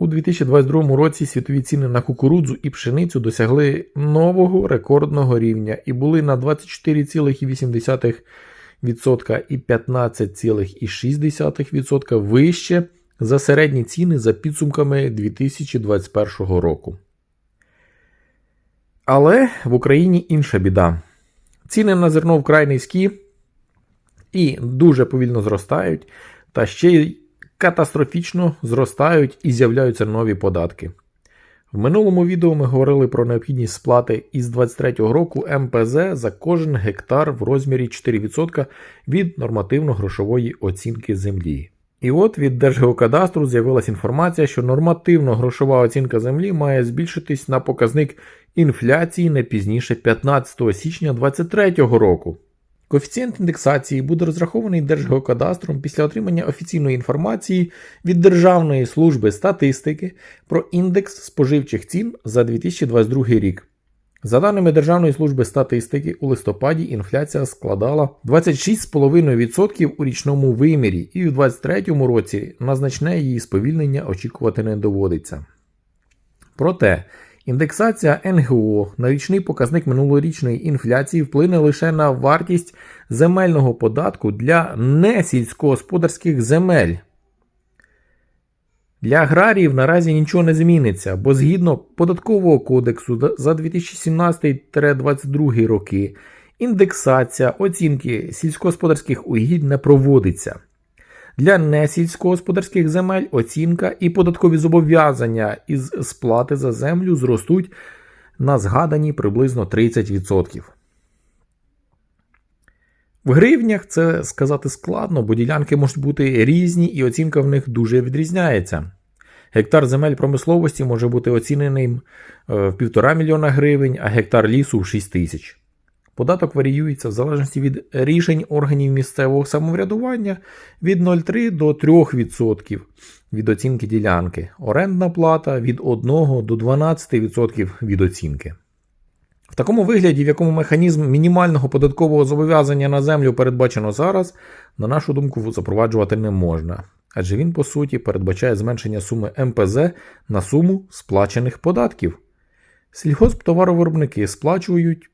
У 2022 році світові ціни на кукурудзу і пшеницю досягли нового рекордного рівня і були на 24,8% і 15,6% вище за середні ціни за підсумками 2021 року. Але в Україні інша біда. Ціни на зерно вкрай низькі і дуже повільно зростають, та ще й катастрофічно зростають і з'являються нові податки. В минулому відео ми говорили про необхідність сплати із 2023 року МПЗ за кожен гектар в розмірі 4% від нормативно-грошової оцінки землі. І от від Держгеокадастру з'явилася інформація, що нормативно-грошова оцінка землі має збільшитись на показник інфляції не пізніше 15 січня 2023 року. Коефіцієнт індексації буде розрахований Держгеокадастром після отримання офіційної інформації від Державної служби статистики про індекс споживчих цін за 2022 рік. За даними Державної служби статистики, у листопаді інфляція складала 26,5% у річному вимірі, і у 2023 році на значне її сповільнення очікувати не доводиться. Проте індексація НГО на річний показник минулорічної інфляції вплине лише на вартість земельного податку для несільськогосподарських земель. Для аграріїв наразі нічого не зміниться, бо згідно податкового кодексу за 2017-2022 роки індексація оцінки сільськогосподарських угідь не проводиться. Для несільськогосподарських земель оцінка і податкові зобов'язання із сплати за землю зростуть на згадані приблизно 30%. В гривнях це сказати складно, бо ділянки можуть бути різні і оцінка в них дуже відрізняється. Гектар земель промисловості може бути оціненим в 1,5 мільйона гривень, а гектар лісу в 6 тисяч. Податок варіюється в залежності від рішень органів місцевого самоврядування від 0,3 до 3% від оцінки ділянки, орендна плата від 1 до 12% від оцінки. В такому вигляді, в якому механізм мінімального податкового зобов'язання на землю передбачено зараз, на нашу думку, запроваджувати не можна. Адже він, по суті, передбачає зменшення суми МПЗ на суму сплачених податків. Сільгосптоваровиробники сплачують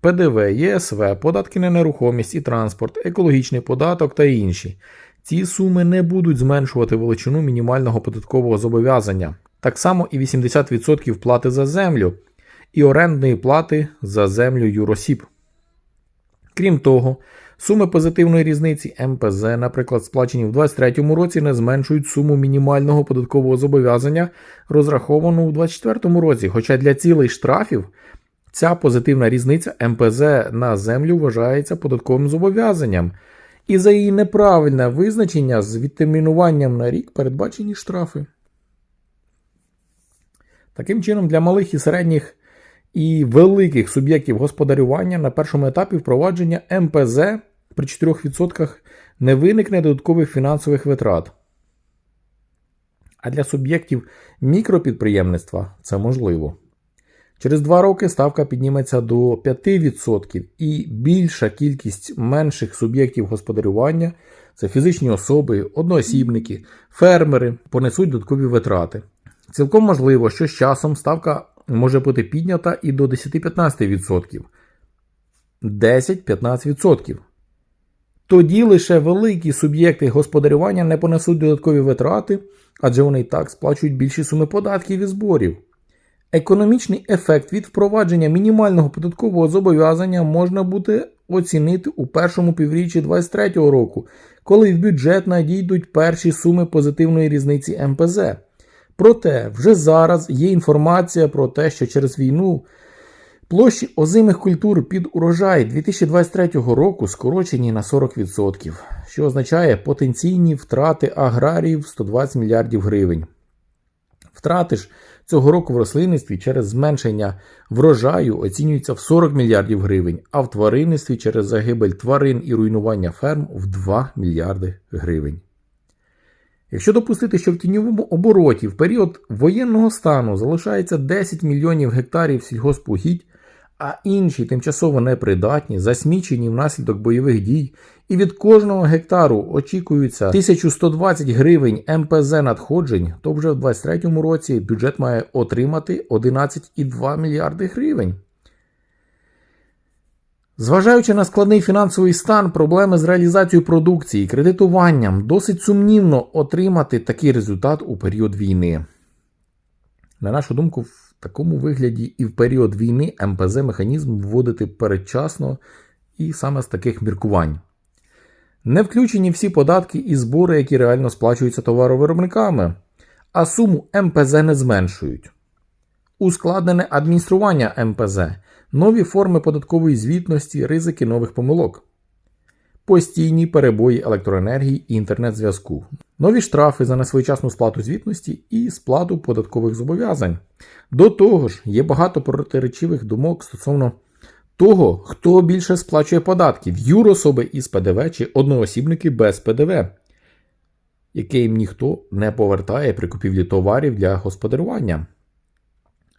ПДВ, ЄСВ, податки на нерухомість і транспорт, екологічний податок та інші. Ці суми не будуть зменшувати величину мінімального податкового зобов'язання. Так само і 80% плати за землю і орендної плати за землю юросіб. Крім того, суми позитивної різниці МПЗ, наприклад, сплачені в 2023 році, не зменшують суму мінімального податкового зобов'язання, розраховану у 2024 році, хоча для цілей штрафів ця позитивна різниця МПЗ на землю вважається податковим зобов'язанням, і за її неправильне визначення з відтермінуванням на рік передбачені штрафи. Таким чином, для малих і середніх і великих суб'єктів господарювання на першому етапі впровадження МПЗ при 4% не виникне додаткових фінансових витрат. А для суб'єктів мікропідприємництва це можливо. Через 2 роки ставка підніметься до 5% і більша кількість менших суб'єктів господарювання це фізичні особи, одноосібники, фермери понесуть додаткові витрати. Цілком можливо, що з часом ставка може бути піднята і до 10-15%. 10-15%. Тоді лише великі суб'єкти господарювання не понесуть додаткові витрати, адже вони і так сплачують більші суми податків і зборів. Економічний ефект від впровадження мінімального податкового зобов'язання можна буде оцінити у першому півріччі 2023 року, коли в бюджет надійдуть перші суми позитивної різниці МПЗ. Проте вже зараз є інформація про те, що через війну площі озимих культур під урожай 2023 року скорочені на 40%, що означає потенційні втрати аграріїв 120 мільярдів гривень. Втрати ж цього року в рослинництві через зменшення врожаю оцінюється в 40 мільярдів гривень, а в тваринництві через загибель тварин і руйнування ферм в 2 мільярди гривень. Якщо допустити, що в тіньовому обороті в період воєнного стану залишається 10 мільйонів гектарів сільгоспугідь, а інші тимчасово непридатні, засмічені внаслідок бойових дій, і від кожного гектару очікується 1120 гривень МПЗ надходжень, то вже в 2023 році бюджет має отримати 11,2 мільярди гривень. Зважаючи на складний фінансовий стан, проблеми з реалізацією продукції, кредитуванням, досить сумнівно отримати такий результат у період війни. На нашу думку, в такому вигляді і в період війни МПЗ механізм вводити передчасно і саме з таких міркувань. Не включені всі податки і збори, які реально сплачуються товаровиробниками, а суму МПЗ не зменшують. Ускладнене адміністрування МПЗ, нові форми податкової звітності, ризики нових помилок, постійні перебої електроенергії і інтернет-зв'язку, нові штрафи за несвоєчасну сплату звітності і сплату податкових зобов'язань. До того ж, є багато протиречивих думок стосовно того, хто більше сплачує податків юрособи із ПДВ чи одноосібники без ПДВ, яке їм ніхто не повертає при купівлі товарів для господарювання.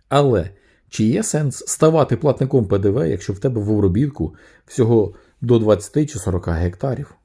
Але чи є сенс ставати платником ПДВ, якщо в тебе в обробітку всього до 20 чи 40 гектарів?